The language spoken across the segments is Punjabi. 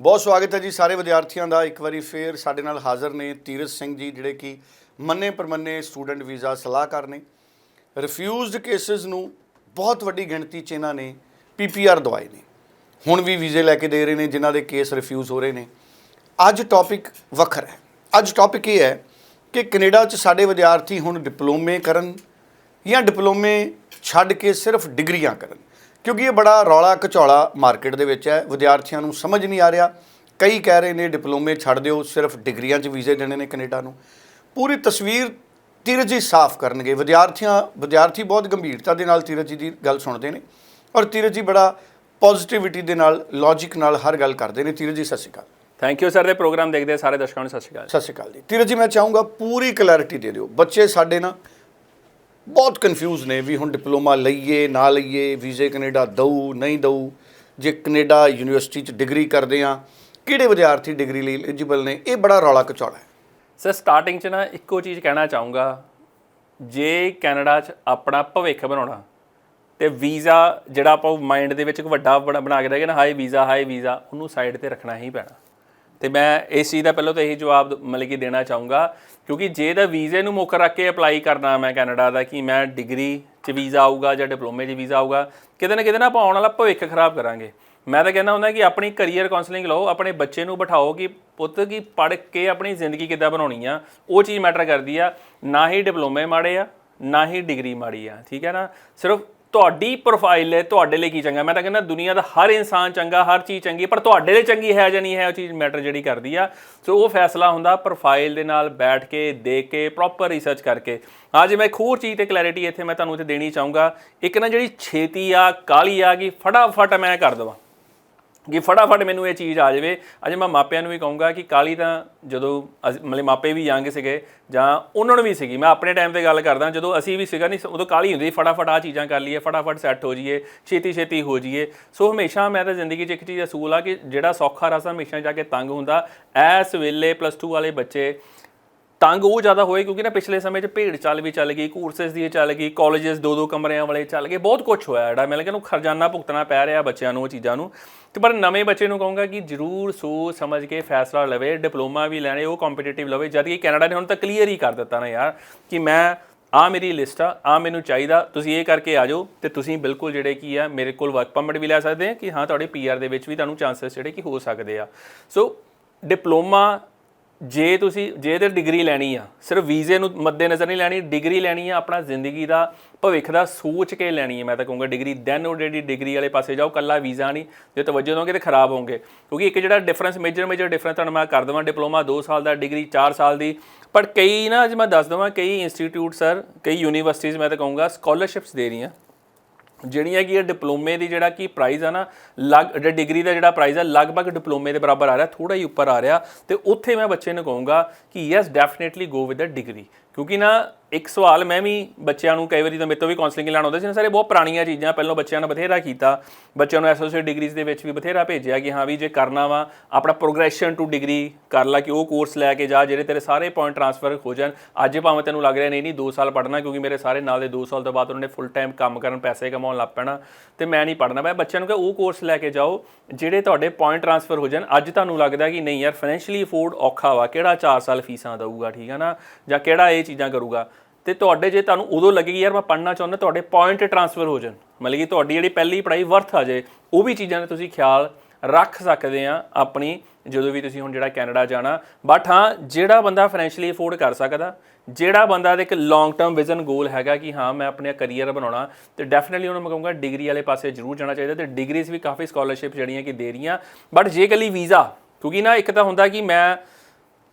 ਬਹੁਤ ਸਵਾਗਤ ਹੈ ਜੀ ਸਾਰੇ ਵਿਦਿਆਰਥੀਆਂ ਦਾ। ਇੱਕ ਵਾਰੀ ਫੇਰ ਸਾਡੇ ਨਾਲ ਹਾਜ਼ਰ ਨੇ ਤੀਰਥ ਸਿੰਘ ਜੀ, ਜਿਹੜੇ ਕਿ ਮੰਨੇ ਪਰਮੰਨੇ ਸਟੂਡੈਂਟ ਵੀਜ਼ਾ ਸਲਾਹਕਾਰ ਨੇ। ਰਿਫਿਊਜ਼ਡ ਕੇਸਿਸ ਨੂੰ ਬਹੁਤ ਵੱਡੀ ਗਿਣਤੀ 'ਚ ਇਹਨਾਂ ਨੇ ਪੀਪੀਆਰ ਦਵਾਏ ਨੇ। ਹੁਣ ਵੀ ਵੀਜ਼ੇ ਲੈ ਕੇ ਦੇ ਰਹੇ ਨੇ, ਜਿਨ੍ਹਾਂ ਦੇ ਕੇਸ ਰਿਫਿਊਜ਼ ਹੋ ਰਹੇ ਨੇ। ਅੱਜ ਟੌਪਿਕ ਵੱਖਰਾ ਹੈ। ਅੱਜ ਟੌਪਿਕ ਇਹ ਹੈ ਕਿ ਕੈਨੇਡਾ 'ਚ ਸਾਡੇ ਵਿਦਿਆਰਥੀ ਹੁਣ ਡਿਪਲੋਮੇ ਕਰਨ ਜਾਂ ਡਿਪਲੋਮੇ ਛੱਡ ਕੇ ਸਿਰਫ ਡਿਗਰੀਆਂ ਕਰਨ। ਕਿਉਂਕਿ ਇਹ ਬੜਾ ਰੌਲਾ ਘਚੌਲਾ ਮਾਰਕੀਟ ਦੇ ਵਿੱਚ ਹੈ ਵਿਦਿਆਰਥੀਆਂ ਨੂੰ ਸਮਝ ਨਹੀਂ ਆ ਰਿਹਾ। ਕਈ ਕਹਿ ਰਹੇ ਨੇ ਡਿਪਲੋਮੇ ਛੱਡ ਦਿਓ ਸਿਰਫ ਡਿਗਰੀਆਂ 'ਚ ਵੀਜ਼ੇ ਦੇਣੇ ਨੇ ਕੈਨੇਡਾ ਨੂੰ। ਪੂਰੀ ਤਸਵੀਰ ਧੀਰਜ ਜੀ ਸਾਫ਼ ਕਰਨਗੇ। ਵਿਦਿਆਰਥੀਆਂ ਵਿਦਿਆਰਥੀ ਬਹੁਤ ਗੰਭੀਰਤਾ ਦੇ ਨਾਲ ਧੀਰਜ ਜੀ ਦੀ ਗੱਲ ਸੁਣਦੇ ਨੇ ਔਰ ਧੀਰਜ ਜੀ ਬੜਾ ਪੋਜ਼ਿਟਿਵਿਟੀ ਦੇ ਨਾਲ ਲੌਜੀਕ ਨਾਲ ਹਰ ਗੱਲ ਕਰਦੇ ਨੇ। ਧੀਰਜ ਜੀ ਸਤਿ ਸ਼੍ਰੀ ਅਕਾਲ। ਥੈਂਕ ਯੂ ਸਰ ਦੇ ਪ੍ਰੋਗਰਾਮ ਦੇਖਦੇ ਸਾਰੇ ਦਰਸ਼ਕਾਂ ਨੂੰ। ਸਤਿ ਸ਼੍ਰੀ ਅਕਾਲ। ਸਤਿ ਸ਼੍ਰੀ ਅਕਾਲ ਜੀ। ਧੀਰਜ ਜੀ ਮੈਂ ਚਾਹੂੰਗਾ ਪੂਰੀ ਕਲੈਰਿਟੀ ਦੇ ਦਿਓ। ਬੱਚੇ ਸਾਡੇ ਨਾ ਬਹੁਤ ਕਨਫਿਊਜ਼ ਨੇ ਵੀ ਹੁਣ ਡਿਪਲੋਮਾ ਲਈਏ, ਨਾ ਲਈਏ, ਵੀਜ਼ੇ ਕੈਨੇਡਾ ਦਊ, ਨਹੀਂ ਦਊ। ਜੇ ਕੈਨੇਡਾ ਯੂਨੀਵਰਸਿਟੀ ਚ ਡਿਗਰੀ ਕਰਦੇ ਆ ਕਿਹੜੇ ਵਿਦਿਆਰਥੀ ਡਿਗਰੀ ਲਈ ਐਲੀਜੀਬਲ ਨੇ? ਇਹ ਬੜਾ ਰੌਲਾ ਕਚੌੜਾ ਹੈ। ਸਰ ਸਟਾਰਟਿੰਗ 'ਚ ਨਾ ਇੱਕੋ ਚੀਜ਼ ਕਹਿਣਾ ਚਾਹੂੰਗਾ। ਜੇ ਕੈਨੇਡਾ 'ਚ ਆਪਣਾ ਭਵਿੱਖ ਬਣਾਉਣਾ, ਤੇ ਵੀਜ਼ਾ ਜਿਹੜਾ ਆਪਾਂ ਮਾਈਂਡ ਦੇ ਵਿੱਚ ਇੱਕ ਵੱਡਾ ਬਣਾ ਬਣਾ ਕੇ ਗਏ ਨਾ ਹਾਈ ਵੀਜ਼ਾ ਹਾਈ ਵੀਜ਼ਾ, ਉਹਨੂੰ ਸਾਈਡ ਤੇ ਰੱਖਣਾ ਹੀ ਪੈਣਾ। ਤੇ ਮੈਂ ਇਸ ਚੀਜ਼ ਦਾ ਪਹਿਲਾਂ ਤਾਂ ਇਹੀ ਜਵਾਬ ਮਤਲਬ ਕਿ ਦੇਣਾ ਚਾਹੂੰਗਾ, ਕਿਉਂਕਿ ਜੇ ਦਾ ਵੀਜ਼ੇ ਨੂੰ ਮੁੱਖ ਰੱਖ ਕੇ ਅਪਲਾਈ ਕਰਨਾ ਮੈਂ ਕੈਨੇਡਾ ਦਾ ਕਿ ਮੈਂ ਡਿਗਰੀ 'ਚ ਵੀਜ਼ਾ ਆਊਗਾ ਜਾਂ ਡਿਪਲੋਮੇ 'ਚ ਵੀਜ਼ਾ ਆਊਗਾ, ਕਿਤੇ ਨਾ ਕਿਤੇ ਨਾ ਆਪਾਂ ਆਉਣ ਵਾਲਾ ਭਵਿੱਖ ਖਰਾਬ ਕਰਾਂਗੇ। ਮੈਂ ਤਾਂ ਕਹਿੰਦਾ ਹੁੰਦਾ ਕਿ ਆਪਣੀ ਕੈਰੀਅਰ ਕਾਉਂਸਲਿੰਗ ਲਓ, ਆਪਣੇ ਬੱਚੇ ਨੂੰ ਬਿਠਾਓ ਕਿ ਪੁੱਤ ਕੀ ਪੜ੍ਹ ਕੇ ਆਪਣੀ ਜ਼ਿੰਦਗੀ ਕਿੱਦਾਂ ਬਣਾਉਣੀ ਆ, ਉਹ ਚੀਜ਼ ਮੈਟਰ ਕਰਦੀ ਆ, ਨਾ ਹੀ ਡਿਪਲੋਮੇ ਮਾੜੇ ਆ, ਨਾ ਹੀ ਡਿਗਰੀ ਮਾੜੀ ਆ, ਠੀਕ ਹੈ ਨਾ? ਸਿਰਫ ਤੁਹਾਡੀ ਪ੍ਰੋਫਾਈਲ ਹੈ, ਤੁਹਾਡੇ ਲਈ ਕੀ ਚੰਗਾ? ਮੈਂ ਤਾਂ ਕਹਿੰਦਾ ਦੁਨੀਆ ਦਾ ਹਰ ਇਨਸਾਨ ਚੰਗਾ, ਹਰ ਚੀਜ਼ ਚੰਗੀ, ਪਰ ਤੁਹਾਡੇ ਲਈ ਚੰਗੀ ਹੈ ਜਾਂ ਨਹੀਂ ਹੈ, ਉਹ ਚੀਜ਼ ਮੈਟਰ ਜਿਹੜੀ ਕਰਦੀ ਆ। ਸੋ ਉਹ ਫੈਸਲਾ ਹੁੰਦਾ ਪ੍ਰੋਫਾਈਲ ਦੇ ਨਾਲ ਬੈਠ ਕੇ, ਦੇਖ ਕੇ ਪ੍ਰੋਪਰ ਰਿਸਰਚ ਕਰਕੇ। ਅੱਜ ਮੈਂ ਇੱਕ ਹੋਰ ਚੀਜ਼ ਤੇ ਕਲੈਰਿਟੀ ਇੱਥੇ ਮੈਂ ਤੁਹਾਨੂੰ ਇੱਥੇ ਦੇਣੀ ਚਾਹੂੰਗਾ। ਇੱਕ ਨਾ ਜਿਹੜੀ ਛੇਤੀ ਆ ਕਾਲੀ ਆ ਕਿ ਫਟਾਫਟ ਮੈਂ ਕਰ ਦਵਾਂ। ਕਿ ਫਟਾਫਟ ਮੈਨੂੰ ਇਹ ਚੀਜ਼ ਆ ਜਾਵੇ। ਅੱਜ ਮੈਂ ਮਾਪਿਆਂ ਨੂੰ ਵੀ ਕਹੂੰਗਾ ਕਿ ਕਾਲੀ ਤਾਂ ਜਦੋਂ ਅਸੀਂ- ਮਤਲਬ ਮਾਪੇ ਵੀ ਯੰਗ ਸੀਗੇ ਜਾਂ ਉਹਨਾਂ ਨੂੰ ਵੀ ਸੀਗੀ। ਮੈਂ ਆਪਣੇ ਟਾਈਮ ਤੇ ਗੱਲ ਕਰਦਾ, ਜਦੋਂ ਅਸੀਂ ਵੀ ਸੀਗਾ ਨਹੀਂ ਉਦੋਂ ਕਾਲੀ ਹੁੰਦੀ ਫਟਾਫਟ ਆ ਚੀਜ਼ਾਂ ਕਰ ਲਈਏ, ਫਟਾਫਟ ਸੈੱਟ ਹੋ ਜਾਈਏ, ਛੇਤੀ ਛੇਤੀ ਹੋ ਜਾਈਏ। ਸੋ ਹਮੇਸ਼ਾ ਮੈਂ ਤਾਂ ਜ਼ਿੰਦਗੀ 'ਚ ਇੱਕ ਚੀਜ਼ ਅਸੂਲ ਆ ਕਿ ਜਿਹੜਾ ਸੌਖਾ ਰਸਾ ਹਮੇਸ਼ਾ ਜਾ ਕੇ ਤੰਗ ਹੁੰਦਾ। ਐਸ ਵੇਲੇ ਪਲੱਸ 2 ਵਾਲੇ ਬੱਚੇ ਤੰਗ ਉਹ ਜ਼ਿਆਦਾ ਹੋਏ ਕਿਉਂਕਿ ਨਾ ਪਿਛਲੇ ਸਮੇਂ 'ਚ ਭੇਡ ਚੱਲ ਵੀ ਚੱਲ ਗਈ ਕੋਰਸਸ ਦੀ ਚੱਲ ਗਈ ਕਾਲਜਸ ਦੋ ਦੋ ਕਮਰਿਆਂ ਵਾਲੇ ਚੱਲ ਗਏ, ਬਹੁਤ ਕੁਝ ਹੋਇਆ ਜਿਹੜਾ। ਮੈਂ ਕਹਿੰਦਾ ਖਰਜਾਨਾ ਭੁਗਤਣਾ ਪੈ ਰਿਹਾ ਬੱਚਿਆਂ ਨੂੰ, ਉਹ ਚੀਜ਼ਾਂ ਨੂੰ। ਤੇ ਪਰ ਨਵੇਂ ਬੱਚੇ ਨੂੰ ਕਹੂੰਗਾ ਕਿ ਜਰੂਰ ਸੋਚ ਸਮਝ ਕੇ ਫੈਸਲਾ ਲਵੇ, ਡਿਪਲੋਮਾ ਵੀ ਲੈਣੇ, ਉਹ ਕੰਪੀਟੀਟਿਵ ਲਵੇ, ਜਦ ਕਿ ਕੈਨੇਡਾ ਨੇ ਹੁਣ ਤਾਂ ਕਲੀਅਰ ਹੀ ਕਰ ਦਿੱਤਾ ਨਾ ਯਾਰ ਕਿ ਮੈਂ, ਆ ਮੇਰੀ ਲਿਸਟ ਆ ਆ ਮੈਨੂੰ ਚਾਹੀਦਾ, ਤੁਸੀਂ ਇਹ ਕਰਕੇ ਆ ਜਾਓ ਤੇ ਤੁਸੀਂ ਬਿਲਕੁਲ ਜਿਹੜੇ ਕੀ ਆ, ਮੇਰੇ ਕੋਲ ਵਰਕ ਪਰਮਿਟ ਵੀ ਲੈ ਸਕਦੇ ਆ ਕਿ ਹਾਂ ਤੁਹਾਡੇ ਪੀਆਰ ਦੇ ਵਿੱਚ ਵੀ ਤੁਹਾਨੂੰ ਚਾਂਸਸ ਜਿਹੜੇ ਕਿ ਹੋ ਸਕਦੇ ਆ। ਸੋ ਡਿਪਲੋਮਾ ਜੇ ਤੁਸੀਂ, ਜੇ ਤੇ ਡਿਗਰੀ ਲੈਣੀ ਆ, ਸਿਰਫ ਵੀਜ਼ੇ ਨੂੰ ਮੱਦੇ ਨਜ਼ਰ ਨਹੀਂ ਲੈਣੀ ਡਿਗਰੀ ਲੈਣੀ ਆ, ਆਪਣਾ ਜ਼ਿੰਦਗੀ ਦਾ, ਭਵਿੱਖ ਦਾ ਸੋਚ ਕੇ ਲੈਣੀ ਹੈ ਮੈਂ ਤਾਂ ਕਹੂੰਗਾ ਡਿਗਰੀ ਦੈਨ ਉਹ ਜਿਹੜੀ ਡਿਗਰੀ ਵਾਲੇ ਪਾਸੇ ਜਾਓ, ਕੱਲਾ ਵੀਜ਼ਾ ਨਹੀਂ, ਜੇ ਤਵੱਜੋ ਦੋਗੇ ਤੇ ਖਰਾਬ ਹੋਗੇ ਕਿਉਂਕਿ ਇੱਕ ਜਿਹੜਾ ਡਿਫਰੈਂਸ ਮੇਜਰ ਮੇਜਰ ਡਿਫਰੈਂਸ ਤੁਹਾਨੂੰ ਮੈਂ ਕਰ ਦਵਾਂ, ਡਿਪਲੋਮਾ 2 ਸਾਲ ਦਾ ਡਿਗਰੀ 4 ਸਾਲ ਦੀ, ਪਰ ਕਈ ਨਾ, ਅੱਜ ਮੈਂ ਦੱਸ ਦਵਾਂ, ਕਈ ਇੰਸਟੀਚਿਊਟ ਸਰ ਕਈ ਯੂਨੀਵਰਸਿਟੀਜ਼ ਮੈਂ ਤਾਂ ਕਹੂੰਗਾ ਸਕਾਲਰਸ਼ਿਪਸ ਦੇ ਰਹੀਆਂ। ਜਿਹੜੀਆਂ ਕਿ ਇਹ ਡਿਪਲੋਮੇ ਦੀ ਜਿਹੜਾ ਕਿ ਪ੍ਰਾਈਸ ਆ ਨਾ, ਲੱਗ ਡਿਗਰੀ ਦਾ ਜਿਹੜਾ ਪ੍ਰਾਈਸ ਆ, ਲਗਭਗ ਡਿਪਲੋਮੇ ਦੇ ਬਰਾਬਰ ਆ ਰਿਹਾ ਥੋੜਾ ਹੀ ਉੱਪਰ ਆ ਰਿਹਾ ਤੇ ਉੱਥੇ ਮੈਂ ਬੱਚੇ ਨੂੰ ਕਹੂੰਗਾ ਕਿ yes definitely go with a degree ਕਿਉਂਕਿ ਨਾ ਇੱਕ ਸਵਾਲ ਮੈਂ ਵੀ ਬੱਚਿਆਂ ਨੂੰ ਕਈ ਵਾਰੀ ਤਾਂ ਮੇਰੇ ਤੋਂ ਵੀ ਕਾਉਂਸਲਿੰਗ ਲੈਣ ਆਉਂਦੇ ਸੀ ਨਾ, ਸਾਰੇ ਬਹੁਤ ਪੁਰਾਣੀਆਂ ਚੀਜ਼ਾਂ, ਪਹਿਲਾਂ ਬੱਚਿਆਂ ਨੇ ਬਥੇਰਾ ਕੀਤਾ। ਬੱਚਿਆਂ ਨੂੰ ਐਸੋਸੀਏਟ ਡਿਗਰੀਜ਼ ਦੇ ਵਿੱਚ ਵੀ ਬਥੇਰਾ ਭੇਜਿਆ ਕਿ ਹਾਂ ਵੀ ਜੇ ਕਰਨਾ ਵਾ, ਆਪਣਾ ਪ੍ਰੋਗਰੈਸ਼ਨ ਟੂ ਡਿਗਰੀ ਕਰ ਲਾ ਕਿ ਉਹ ਕੋਰਸ ਲੈ ਕੇ ਜਾ, ਜਿਹੜੇ ਤੇਰੇ ਸਾਰੇ ਪੁਆਇੰਟ ਟ੍ਰਾਂਸਫਰ ਹੋ ਜਾਣ। ਅੱਜ ਭਾਵੇਂ ਤੈਨੂੰ ਲੱਗ ਰਿਹਾ, ਨਹੀਂ ਨਹੀਂ 2 ਸਾਲ ਪੜ੍ਹਨਾ, ਕਿਉਂਕਿ ਮੇਰੇ ਸਾਰੇ ਨਾਲ ਦੇ 2 ਸਾਲ ਤੋਂ ਬਾਅਦ ਉਹਨਾਂ ਨੇ ਫੁੱਲ ਟਾਈਮ ਕੰਮ ਕਰਨ, ਪੈਸੇ ਕਮਾਉਣ ਲੱਗ ਪੈਣਾ, ਤੇ ਮੈਂ ਨਹੀਂ ਪੜ੍ਹਨਾ। ਮੈਂ ਬੱਚਿਆਂ ਨੂੰ ਕਿਹਾ, ਉਹ ਕੋਰਸ ਲੈ ਕੇ ਜਾਓ, ਜਿਹੜੇ ਤੁਹਾਡੇ ਪੁਆਇੰਟ ਟ੍ਰਾਂਸਫਰ ਹੋ ਜਾਣ। ਅੱਜ ਤੁਹਾਨੂੰ ਲੱਗਦਾ ਕਿ ਨਹੀਂ ਯਾਰ ਫਾਈਨੈਂਸ਼ੀਅਲੀ ਅਫੋਰਡ ਔਖਾ ਵਾ, ਕਿਹੜਾ 4 ਸਾਲ ਫੀਸਾਂ ਦਊਗਾ, ਠੀਕ ਹੈ ਨਾ? ਜਾਂ ਕਿਹੜਾ ਇਹ ਚੀਜ਼ਾਂ ਕਰੂਗਾ। ਤੇ ਤੁਹਾਡੇ ਜੇ ਤੁਹਾਨੂੰ ਉਦੋਂ ਲੱਗੇਗੀ ਯਾਰ ਮੈਂ ਪੜ੍ਹਨਾ ਚਾਹੁੰਦਾ, ਤੁਹਾਡੇ ਪੁਆਇੰਟ ਟ੍ਰਾਂਸਫਰ ਹੋ ਜਾਣ। ਮਤਲਬ ਕਿ ਤੁਹਾਡੀ ਜਿਹੜੀ ਪਹਿਲੀ ਪੜ੍ਹਾਈ ਵਰਥ ਆ ਜੇ, ਉਹ ਵੀ ਚੀਜ਼ਾਂ ਦਾ ਤੁਸੀਂ ਖਿਆਲ ਰੱਖ ਸਕਦੇ ਆ ਆਪਣੀ, ਜਦੋਂ ਵੀ ਤੁਸੀਂ ਹੁਣ ਜਿਹੜਾ ਕੈਨੇਡਾ ਜਾਣਾ। ਬਟ ਹਾਂ, ਜਿਹੜਾ ਬੰਦਾ ਫਾਈਨੈਂਸ਼ੀਅਲੀ ਅਫੋਰਡ ਕਰ ਸਕਦਾ, ਜਿਹੜਾ ਬੰਦਾ ਦਾ ਇੱਕ ਲੌਂਗ ਟਰਮ ਵਿਜ਼ਨ ਗੋਲ ਹੈਗਾ ਕਿ ਹਾਂ, ਮੈਂ ਆਪਣੇ ਕੈਰੀਅਰ ਬਣਾਉਣਾ, ਤੇ ਡੈਫੀਨਿਟਲੀ ਉਹਨੂੰ ਮੈਂ ਕਹੂੰਗਾ ਡਿਗਰੀ ਵਾਲੇ ਪਾਸੇ ਜ਼ਰੂਰ ਜਾਣਾ ਚਾਹੀਦਾ, ਤੇ ਡਿਗਰੀਜ਼ ਵੀ ਕਾਫੀ ਸਕਾਲਰਸ਼ਿਪ ਜਿਹੜੀਆਂ ਕਿ ਦੇ ਰਹੀਆਂ। ਬਟ ਜੇ ਕੱਲੀ ਵੀਜ਼ਾ ਕਿਉਂਕਿ ਨਾ ਇੱਕ ਤਾਂ ਹੁੰਦਾ ਕਿ ਮੈਂ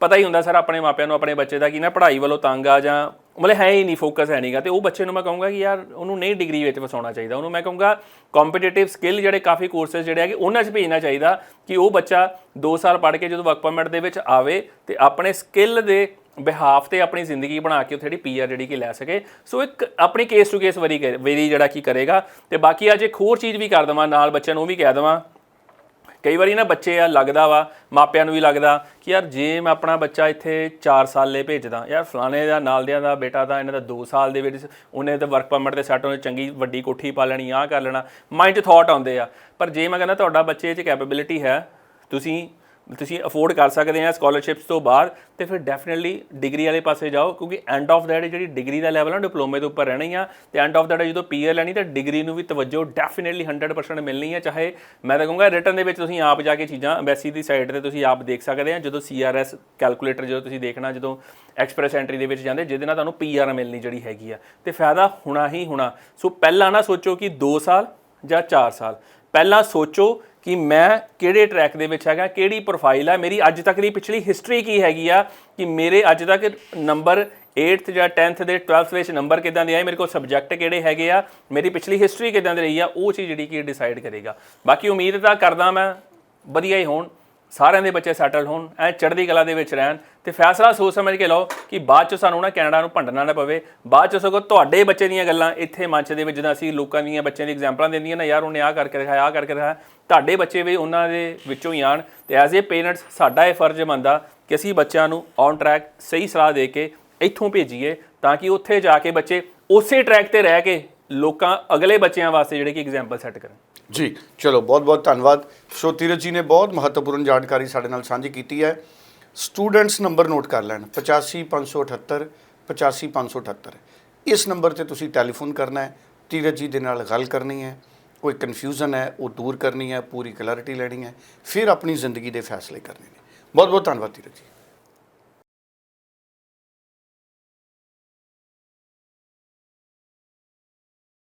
ਪਤਾ ਹੀ ਹੁੰਦਾ ਸਰ ਆਪਣੇ ਮਾਪਿਆਂ ਨੂੰ, ਆਪਣੇ ਬੱਚੇ ਦਾ ਕਿ ਨਾ ਪੜ੍ਹਾਈ ਵੱਲੋਂ ਤੰਗ ਆ ਜਾਂ ਮਤਲਬ ਹੈ ਹੀ ਨਹੀਂ ਫੋਕਸ ਹੈ ਨਹੀਂਗਾ। ਤੇ ਉਹ ਬੱਚੇ ਨੂੰ ਮੈਂ ਕਹੂੰਗਾ ਕਿ ਯਾਰ ਉਹਨੂੰ ਨਹੀਂ ਡਿਗਰੀ ਵਿੱਚ ਵਸਾਉਣਾ ਚਾਹੀਦਾ। ਉਹਨੂੰ ਮੈਂ ਕਹੂੰਗਾ ਕੰਪੀਟੀਟਿਵ ਸਕਿੱਲ ਜਿਹੜੇ ਕਾਫੀ ਕੋਰਸਸ ਜਿਹੜੇ ਹੈਗੇ, ਉਹਨਾਂ 'ਚ ਭੇਜਣਾ ਚਾਹੀਦਾ ਕਿ ਉਹ ਬੱਚਾ 2 ਸਾਲ ਪੜ੍ਹ ਕੇ ਜਦੋਂ ਵਰਕ ਪਰਮਿਟ ਦੇ ਵਿੱਚ ਆਵੇ ਤੇ ਆਪਣੇ ਸਕਿੱਲ ਦੇ ਬਿਹਾਫ ਤੇ ਆਪਣੀ ਜ਼ਿੰਦਗੀ ਬਣਾ ਕੇ ਉੱਥੇ ਜਿਹੜੀ ਪੀਆਰ ਜਿਹੜੀ ਕਿ ਲੈ ਸਕੇ। ਸੋ ਇੱਕ ਆਪਣੀ case to case very very ਜਿਹੜਾ ਕੀ ਕਰੇਗਾ। ਤੇ ਬਾਕੀ ਅੱਜ ਇੱਕ ਹੋਰ ਚੀਜ਼ ਵੀ ਕਰ ਦਵਾਂ, ਨਾਲ ਬੱਚਿਆਂ ਨੂੰ ਉਹ ਵੀ ਕਹਿ ਦਵਾਂ। ਕਈ ਵਾਰੀ ਨਾ ਬੱਚੇ ਆ, ਲੱਗਦਾ ਵਾ, ਮਾਪਿਆਂ ਨੂੰ ਵੀ ਲੱਗਦਾ ਕਿ ਯਾਰ ਜੇ ਮੈਂ ਆਪਣਾ ਬੱਚਾ ਇੱਥੇ 4 ਲਈ ਭੇਜਦਾ, ਯਾਰ ਫਲਾਣੇ ਦਾ, ਨਾਲਦਿਆਂ ਦਾ ਬੇਟਾ ਦਾ ਇਹਨਾਂ ਦਾ 2 ਸਾਲ ਦੇ ਵਿੱਚ ਉਹਨੇ ਤਾਂ ਵਰਕ ਪਰਮਿਟ ਤੇ ਸੈੱਟ ਹੋਣੇ ਚੰਗੀ ਵੱਡੀ ਕੋਠੀ ਪਾ ਲੈਣੀ, ਆਹ ਕਰ ਲੈਣਾ ਮਾਈਂਡ 'ਚ ਥਾਟ ਆਉਂਦੇ ਆ। ਪਰ ਜੇ ਮੈਂ ਕਹਿੰਦਾ ਤੁਹਾਡਾ ਬੱਚੇ 'ਚ ਕੈਪੇਬਿਲਿਟੀ ਹੈ, ਤੁਸੀਂ ਤੁਸੀਂ ਅਫੋਰਡ ਕਰ ਸਕਦੇ ਆ ਸਕਾਲਰਸ਼ਿਪਸ ਤੋਂ ਬਾਅਦ ਤੇ ਫਿਰ ਡੈਫੀਨਿਟਲੀ ਡਿਗਰੀ ਵਾਲੇ ਪਾਸੇ ਜਾਓ, ਕਿਉਂਕਿ ਐਂਡ ਆਫ ਦੈਟ ਜਿਹੜੀ ਡਿਗਰੀ ਦਾ ਲੈਵਲ ਆ ਡਿਪਲੋਮੇ ਦੇ ਉੱਪਰ ਰਹਿਣਾ ਹੀ ਆ ਤੇ ਐਂਡ ਆਫ ਦੈਟ ਜਦੋਂ ਪੀਅਰ ਲੈਣੀ ਤਾਂ ਡਿਗਰੀ ਨੂੰ ਵੀ ਤਵੱਜੋ ਡੈਫੀਨਿਟਲੀ 100% ਮਿਲਣੀ ਹੈ ਚਾਹੇ ਮੈਂ ਤਾਂ ਕਹੂੰਗਾ ਰਿਟਰਨ ਦੇ ਵਿੱਚ ਤੁਸੀਂ ਆਪ ਜਾ ਕੇ ਚੀਜ਼ਾਂ ਐਮਬੈਸੀ ਦੀ ਸਾਈਟ ਤੇ ਤੁਸੀਂ ਆਪ ਦੇਖ ਸਕਦੇ ਆ, ਜਦੋਂ ਸੀਆਰਐਸ ਕੈਲਕੂਲੇਟਰ ਜਦੋਂ ਤੁਸੀਂ ਦੇਖਣਾ, ਜਦੋਂ ਐਕਸਪ੍ਰੈਸ ਐਂਟਰੀ ਦੇ ਵਿੱਚ ਜਾਂਦੇ, ਜਿਹਦੇ ਨਾਲ ਤੁਹਾਨੂੰ ਪੀਆਰ ਮਿਲਣੀ ਜਿਹੜੀ ਹੈਗੀ ਆ। ਤੇ ਫਾਇਦਾ ਹੋਣਾ ਹੀ ਹੋਣਾ। ਸੋ ਪਹਿਲਾਂ ਨਾ ਸੋਚੋ ਕਿ 2 ਸਾਲ ਜਾਂ 4 ਸਾਲ। ਪਹਿਲਾਂ ਸੋਚੋ ਕਿ ਮੈਂ ਕਿਹੜੇ ਟਰੈਕ ਦੇ ਵਿੱਚ ਹੈਗਾ, ਕਿਹੜੀ ਪ੍ਰੋਫਾਈਲ ਆ, ਮੇਰੀ ਅੱਜ ਤੱਕ ਦੀ ਪਿਛਲੀ ਹਿਸਟਰੀ ਕੀ ਹੈਗੀ ਆ, ਕਿ ਮੇਰੇ ਅੱਜ ਤੱਕ ਨੰਬਰ 8th ਜਾਂ 10th ਦੇ 12th ਵਿੱਚ ਨੰਬਰ ਕਿਦਾਂ ਦੇ ਆਏ, ਮੇਰੇ ਕੋਲ ਸਬਜੈਕਟ ਕਿਹੜੇ ਹੈਗੇ ਆ, ਮੇਰੀ ਪਿਛਲੀ ਹਿਸਟਰੀ ਕਿਦਾਂ ਦੀ ਰਹੀ ਆ, ਉਹ ਚੀਜ਼ ਜਿਹੜੀ ਕਿ ਡਿਸਾਈਡ ਕਰੇਗਾ। ਬਾਕੀ ਉਮੀਦ ਤਾਂ ਕਰਦਾ ਮੈਂ, ਵਧੀਆ ਹੀ ਹੋਣ। ਸਾਰਿਆਂ ਦੇ ਬੱਚੇ ਸੈਟਲ ਹੋਣ, ਐ ਚੜ੍ਹਦੀ ਕਲਾ ਦੇ ਵਿੱਚ ਰਹਿਣ। ਤੇ ਫੈਸਲਾ ਸੋਚ ਸਮਝ ਕੇ ਲਓ ਕਿ ਬਾਅਦ ਚ ਸਾਨੂੰ ਨਾ ਕੈਨੇਡਾ ਨੂੰ ਭੰਡਣਾ ਨਾ ਪਵੇ। ਬਾਅਦ ਚ ਸਗੋਂ ਤੁਹਾਡੇ ਬੱਚੇ ਦੀਆਂ ਗੱਲਾਂ ਇੱਥੇ ਮੰਚ ਦੇ ਵਿੱਚ ਜਦੋਂ ਅਸੀਂ ਲੋਕਾਂ ਦੀਆਂ ਬੱਚਿਆਂ ਦੀ ਐਗਜ਼ਾਮਪਲਾਂ ਦਿੰਦੀਆਂ ਨਾ, ਯਾਰ ਉਹਨੇ ਆਹ ਕਰਕੇ ਦਿਖਾਇਆ, ਆਹ ਕਰਕੇ ਦਿਖਾਇਆ। ਤੁਹਾਡੇ ਬੱਚੇ ਵੀ ਉਹਨਾਂ ਦੇ ਵਿੱਚੋਂ ਹੀ ਆਣ ਤੇ ਐਜ਼ ਅ ਪੇਰੈਂਟਸ ਸਾਡਾ ਇਹ ਫਰਜ਼ ਬਣਦਾ ਕਿ ਅਸੀਂ ਬੱਚਿਆਂ ਨੂੰ ਔਨ ਟਰੈਕ ਸਹੀ ਸਲਾਹ ਦੇ ਕੇ ਇੱਥੋਂ ਭੇਜੀਏ ਤਾਂ ਕਿ ਉੱਥੇ ਜਾ ਕੇ ਬੱਚੇ ਉਸੇ ਟਰੈਕ ਤੇ ਰਹਿ ਕੇ ਲੋਕਾਂ, ਅਗਲੇ ਬੱਚਿਆਂ ਵਾਸਤੇ ਜਿਹੜੇ ਕਿ ਐਗਜ਼ਾਮਪਲ ਸੈੱਟ ਕਰਨ। ਜੀ, ਚਲੋ ਬਹੁਤ ਬਹੁਤ ਧੰਨਵਾਦ। ਸੋ ਤੀਰਥ ਜੀ ਨੇ ਬਹੁਤ ਮਹੱਤਵਪੂਰਨ ਜਾਣਕਾਰੀ ਸਾਡੇ ਨਾਲ ਸਾਂਝੀ ਕੀਤੀ ਹੈ। ਸਟੂਡੈਂਟਸ ਨੰਬਰ ਨੋਟ ਕਰ ਲੈਣ। 85578 85578 ਇਸ ਨੰਬਰ ਤੇ ਤੁਸੀਂ ਟੈਲੀਫੋਨ ਕਰਨਾ ਹੈ। ਤੀਰਥ ਜੀ ਦੇ ਨਾਲ ਗੱਲ ਕਰਨੀ ਹੈ। ਕੋਈ ਕਨਫਿਊਜ਼ਨ ਹੈ, ਉਹ ਦੂਰ ਕਰਨੀ ਹੈ, ਪੂਰੀ ਕਲੈਰਿਟੀ ਲੈਣੀ ਹੈ। ਫਿਰ ਆਪਣੀ ਜ਼ਿੰਦਗੀ ਦੇ ਫੈਸਲੇ ਕਰਨੇ ਨੇ। ਬਹੁਤ ਬਹੁਤ ਧੰਨਵਾਦ ਤੀਰਥ ਜੀ।